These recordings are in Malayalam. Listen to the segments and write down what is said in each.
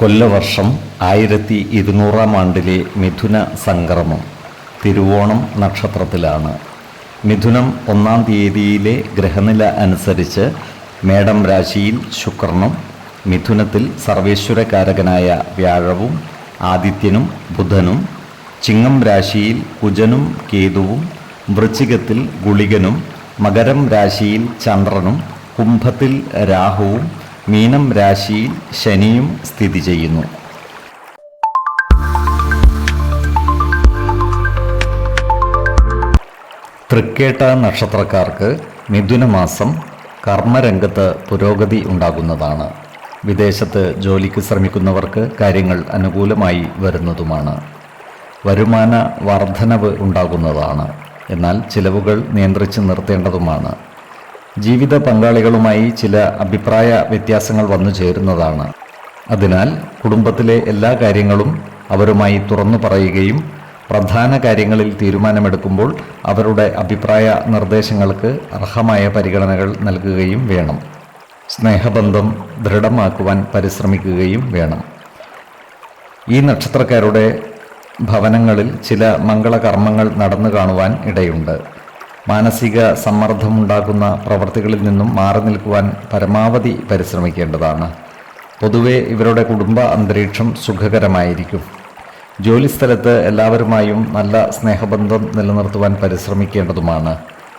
കൊല്ലവർഷം ആയിരത്തി ഇരുന്നൂറാം ആണ്ടിലെ മിഥുന സംക്രമം തിരുവോണം നക്ഷത്രത്തിലാണ്. മിഥുനം ഒന്നാം തീയതിയിലെ ഗ്രഹനില അനുസരിച്ച് മേടം രാശിയിൽ ശുക്രനും മിഥുനത്തിൽ സർവേശ്വരകാരകനായ വ്യാഴവും ആദിത്യനും ബുധനും ചിങ്ങം രാശിയിൽ കുജനും കേതുവും വൃശ്ചികത്തിൽ ഗുളികനും മകരം രാശിയിൽ ചന്ദ്രനും കുംഭത്തിൽ രാഹുവും മീനം രാശിയിൽ ശനിയും സ്ഥിതി ചെയ്യുന്നു. തൃക്കേട്ട നക്ഷത്രക്കാർക്ക് മിഥുനമാസം കർമ്മരംഗത്ത് പുരോഗതി ഉണ്ടാകുന്നതാണ്. വിദേശത്ത് ജോലിക്ക് ശ്രമിക്കുന്നവർക്ക് കാര്യങ്ങൾ അനുകൂലമായി വരുന്നതുമാണ്. വരുമാന വർധനവ് ഉണ്ടാകുന്നതാണ്. എന്നാൽ ചിലവുകൾ നിയന്ത്രിച്ച് നിർത്തേണ്ടതുമാണ്. ജീവിത പങ്കാളികളുമായി ചില അഭിപ്രായ വ്യത്യാസങ്ങൾ വന്നു ചേരുന്നതാണ്. അതിനാൽ കുടുംബത്തിലെ എല്ലാ കാര്യങ്ങളും അവരുമായി തുറന്നു പറയുകയും പ്രധാന കാര്യങ്ങളിൽ തീരുമാനമെടുക്കുമ്പോൾ അവരുടെ അഭിപ്രായ നിർദ്ദേശങ്ങൾക്ക് അർഹമായ പരിഗണനകൾ നൽകുകയും വേണം. സ്നേഹബന്ധം ദൃഢമാക്കുവാൻ പരിശ്രമിക്കുകയും വേണം. ഈ നക്ഷത്രക്കാരുടെ ഭവനങ്ങളിൽ ചില മംഗളകർമ്മങ്ങൾ നടന്നു കാണുവാൻ ഇടയുണ്ട്. മാനസിക സമ്മർദ്ദമുണ്ടാക്കുന്ന പ്രവർത്തികളിൽ നിന്നും മാറി നിൽക്കുവാൻ പരമാവധി പരിശ്രമിക്കേണ്ടതാണ്. പൊതുവെ ഇവരുടെ കുടുംബ അന്തരീക്ഷം സുഖകരമായിരിക്കും. ജോലിസ്ഥലത്ത് എല്ലാവരുമായും നല്ല സ്നേഹബന്ധം നിലനിർത്തുവാൻ പരിശ്രമിക്കേണ്ടതുമാണ്.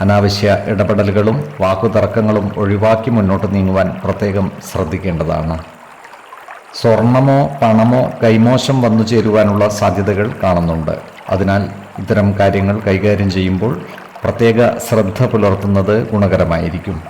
അനാവശ്യ ഇടപെടലുകളും വാക്കുതർക്കങ്ങളും ഒഴിവാക്കി മുന്നോട്ട് നീങ്ങുവാൻ പ്രത്യേകം ശ്രദ്ധിക്കേണ്ടതാണ്. സ്വർണമോ പണമോ കൈമോശം വന്നു ചേരുവാനുള്ള സാധ്യതകൾ കാണുന്നുണ്ട്. അതിനാൽ ഇത്തരം കാര്യങ്ങൾ കൈകാര്യം ചെയ്യുമ്പോൾ പ്രത്യേക ശ്രദ്ധ പുലർത്തുന്നത് ഗുണകരമായിരിക്കും.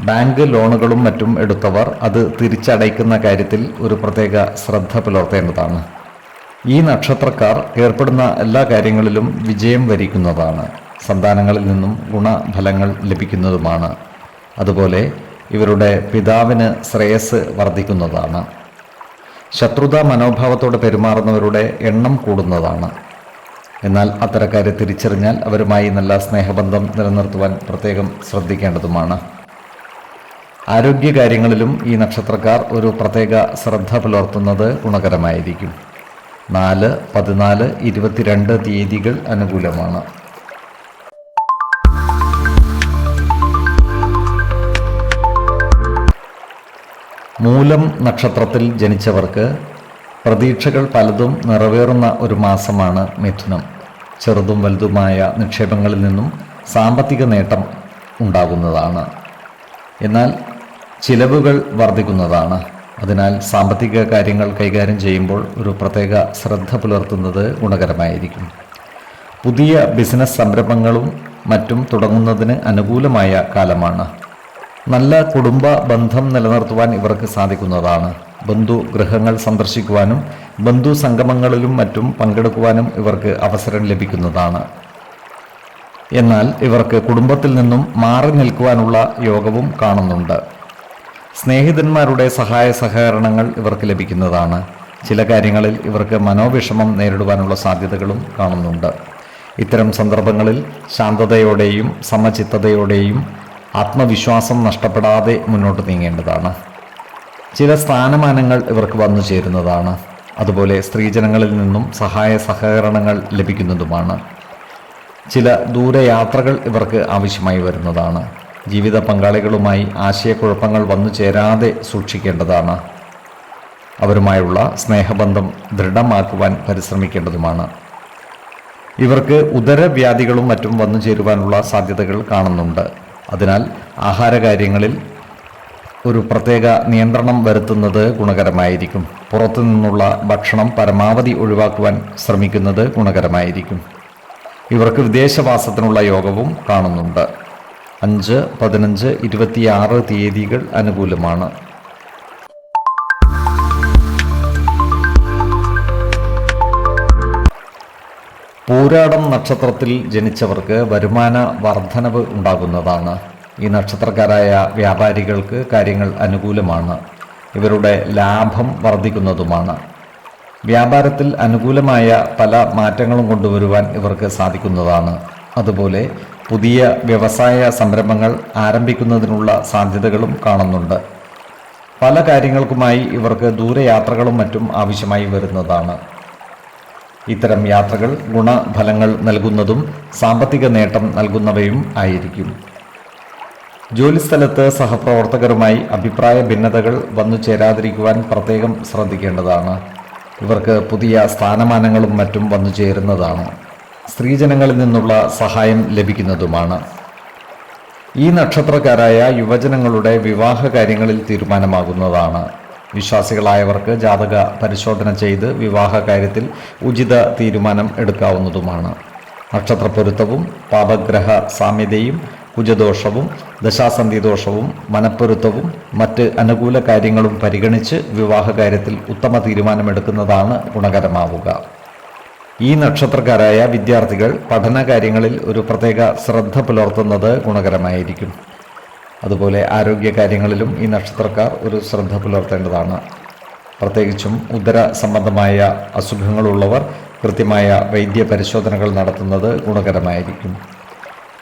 ബാങ്ക് ലോണുകളും മറ്റും എടുത്തവർ അത് തിരിച്ചടയ്ക്കുന്ന കാര്യത്തിൽ ഒരു പ്രത്യേക ശ്രദ്ധ പുലർത്തേണ്ടതാണ്. ഈ നക്ഷത്രക്കാർ ഏർപ്പെടുന്ന എല്ലാ കാര്യങ്ങളിലും വിജയം വരിക്കുന്നതാണ്. സന്താനങ്ങളിൽ നിന്നും ഗുണഫലങ്ങൾ ലഭിക്കുന്നതുമാണ്. അതുപോലെ ഇവരുടെ പിതാവിന് ശ്രേയസ് വർദ്ധിക്കുന്നതാണ്. ശത്രുത മനോഭാവത്തോടെ പെരുമാറുന്നവരുടെ എണ്ണം കൂടുന്നതാണ്. എന്നാൽ അത്തരക്കാരെ തിരിച്ചറിഞ്ഞാൽ അവരുമായി നല്ല സ്നേഹബന്ധം നിലനിർത്തുവാൻ പ്രത്യേകം ശ്രദ്ധിക്കേണ്ടതുമാണ്. ആരോഗ്യകാര്യങ്ങളിലും ഈ നക്ഷത്രക്കാർ ഒരു പ്രത്യേക ശ്രദ്ധ പുലർത്തുന്നത് ഗുണകരമായിരിക്കും. നാല് പതിനാല് ഇരുപത്തിരണ്ട് തീയതികൾ അനുകൂലമാണ്. മൂലം നക്ഷത്രത്തിൽ ജനിച്ചവർക്ക് പ്രതീക്ഷകൾ പലതും നിറവേറുന്ന ഒരു മാസമാണ് മിഥുനം. ചെറുതും വലുതുമായ നിക്ഷേപങ്ങളിൽ നിന്നും സാമ്പത്തിക നേട്ടം ഉണ്ടാകുന്നതാണ്. എന്നാൽ ചിലവുകൾ വർദ്ധിക്കുന്നതാണ്. അതിനാൽ സാമ്പത്തിക കാര്യങ്ങൾ കൈകാര്യം ചെയ്യുമ്പോൾ ഒരു പ്രത്യേക ശ്രദ്ധ പുലർത്തുന്നത് ഗുണകരമായിരിക്കും. പുതിയ ബിസിനസ് സംരംഭങ്ങളും മറ്റും തുടങ്ങുന്നതിന് അനുകൂലമായ കാലമാണ്. നല്ല കുടുംബ ബന്ധം നിലനിർത്തുവാൻ ഇവർക്ക് സാധിക്കുന്നതാണ്. ബന്ധു ഗൃഹങ്ങൾ സന്ദർശിക്കുവാനും ബന്ധു സംഗമങ്ങളിലും മറ്റും പങ്കെടുക്കുവാനും ഇവർക്ക് അവസരം ലഭിക്കുന്നതാണ്. എന്നാൽ ഇവർക്ക് കുടുംബത്തിൽ നിന്നും മാറി നിൽക്കുവാനുള്ള യോഗവും കാണുന്നുണ്ട്. സ്നേഹിതന്മാരുടെ സഹായ സഹകരണങ്ങൾ ഇവർക്ക് ലഭിക്കുന്നതാണ്. ചില കാര്യങ്ങളിൽ ഇവർക്ക് മനോവിഷമം നേരിടുവാനുള്ള സാധ്യതകളും കാണുന്നുണ്ട്. ഇത്തരം സന്ദർഭങ്ങളിൽ ശാന്തതയോടെയും സമചിത്തതയോടെയും ആത്മവിശ്വാസം നഷ്ടപ്പെടാതെ മുന്നോട്ട് നീങ്ങേണ്ടതാണ്. ചില സ്ഥാനമാനങ്ങൾ ഇവർക്ക് വന്നു ചേരുന്നതാണ്. അതുപോലെ സ്ത്രീജനങ്ങളിൽ നിന്നും സഹായ സഹകരണങ്ങൾ ലഭിക്കുന്നതുമാണ്. ചില ദൂരയാത്രകൾ ഇവർക്ക് ആവശ്യമായി വരുന്നതാണ്. ജീവിത പങ്കാളികളുമായി ആശയക്കുഴപ്പങ്ങൾ വന്നു ചേരാതെ സൂക്ഷിക്കേണ്ടതാണ്. അവരുമായുള്ള സ്നേഹബന്ധം ദൃഢമാക്കുവാൻ പരിശ്രമിക്കേണ്ടതുമാണ്. ഇവർക്ക് ഉദരവ്യാധികളും മറ്റും വന്നു ചേരുവാനുള്ള സാധ്യതകൾ കാണുന്നുണ്ട്. അതിനാൽ ആഹാരകാര്യങ്ങളിൽ ഒരു പ്രത്യേക നിയന്ത്രണം വരുത്തുന്നത് ഗുണകരമായിരിക്കും. പുറത്തു നിന്നുള്ള ഭക്ഷണം പരമാവധി ഒഴിവാക്കുവാൻ ശ്രമിക്കുന്നത് ഗുണകരമായിരിക്കും. ഇവർക്ക് വിദേശവാസത്തിനുള്ള യോഗവും കാണുന്നുണ്ട്. അഞ്ച് പതിനഞ്ച് ഇരുപത്തിയാറ് തീയതികൾ അനുകൂലമാണ്. പൂരാടം നക്ഷത്രത്തിൽ ജനിച്ചവർക്ക് വരുമാന വർധനവ് ഉണ്ടാകുന്നതാണ്. ഈ നക്ഷത്രക്കാരായ വ്യാപാരികൾക്ക് കാര്യങ്ങൾ അനുകൂലമാണ്. ഇവരുടെ ലാഭം വർദ്ധിക്കുന്നതുമാണ്. വ്യാപാരത്തിൽ അനുകൂലമായ പല മാറ്റങ്ങളും കൊണ്ടുവരുവാൻ ഇവർക്ക് സാധിക്കുന്നതാണ്. അതുപോലെ പുതിയ വ്യവസായ സംരംഭങ്ങൾ ആരംഭിക്കുന്നതിനുള്ള സാധ്യതകളും കാണുന്നുണ്ട്. പല കാര്യങ്ങൾക്കുമായി ഇവർക്ക് ദൂരയാത്രകളും മറ്റും ആവശ്യമായി വരുന്നതാണ്. ഇത്തരം യാത്രകൾ ഗുണഫലങ്ങൾ നൽകുന്നതും സാമ്പത്തിക നേട്ടം നൽകുന്നവയും ആയിരിക്കും. ജോലിസ്ഥലത്ത് സഹപ്രവർത്തകരുമായി അഭിപ്രായ ഭിന്നതകൾ വന്നു ചേരാതിരിക്കുവാൻ പ്രത്യേകം ശ്രദ്ധിക്കേണ്ടതാണ്. ഇവർക്ക് പുതിയ സ്ഥാനമാനങ്ങളും മറ്റും വന്നു ചേരുന്നതാണ്. സ്ത്രീജനങ്ങളിൽ നിന്നുള്ള സഹായം ലഭിക്കുന്നതുമാണ്. ഈ നക്ഷത്രക്കാരായ യുവജനങ്ങളുടെ വിവാഹ കാര്യങ്ങളിൽ തീരുമാനമാകുന്നതാണ്. വിശ്വാസികളായവർക്ക് ജാതക പരിശോധന ചെയ്ത് വിവാഹ കാര്യത്തിൽ ഉചിത തീരുമാനം എടുക്കാവുന്നതുമാണ്. നക്ഷത്രപ്പൊരുത്തവും പാപഗ്രഹ സാമ്യതയും കുജദോഷവും ദശാസന്ധി ദോഷവും മനപ്പൊരുത്തവും മറ്റ് അനുകൂല കാര്യങ്ങളും പരിഗണിച്ച് വിവാഹകാര്യത്തിൽ ഉത്തമ തീരുമാനമെടുക്കുന്നതാണ് ഗുണകരമാവുക. ഈ നക്ഷത്രക്കാരായ വിദ്യാർത്ഥികൾ പഠന കാര്യങ്ങളിൽ ഒരു പ്രത്യേക ശ്രദ്ധ പുലർത്തുന്നത് ഗുണകരമായിരിക്കും. അതുപോലെ ആരോഗ്യ കാര്യങ്ങളിലും ഈ നക്ഷത്രക്കാർ ഒരു ശ്രദ്ധ പുലർത്തേണ്ടതാണ്. പ്രത്യേകിച്ചും ഉദര സംബന്ധമായ അസുഖങ്ങളുള്ളവർ കൃത്യമായ വൈദ്യ പരിശോധനകൾ നടത്തുന്നത് ഗുണകരമായിരിക്കും.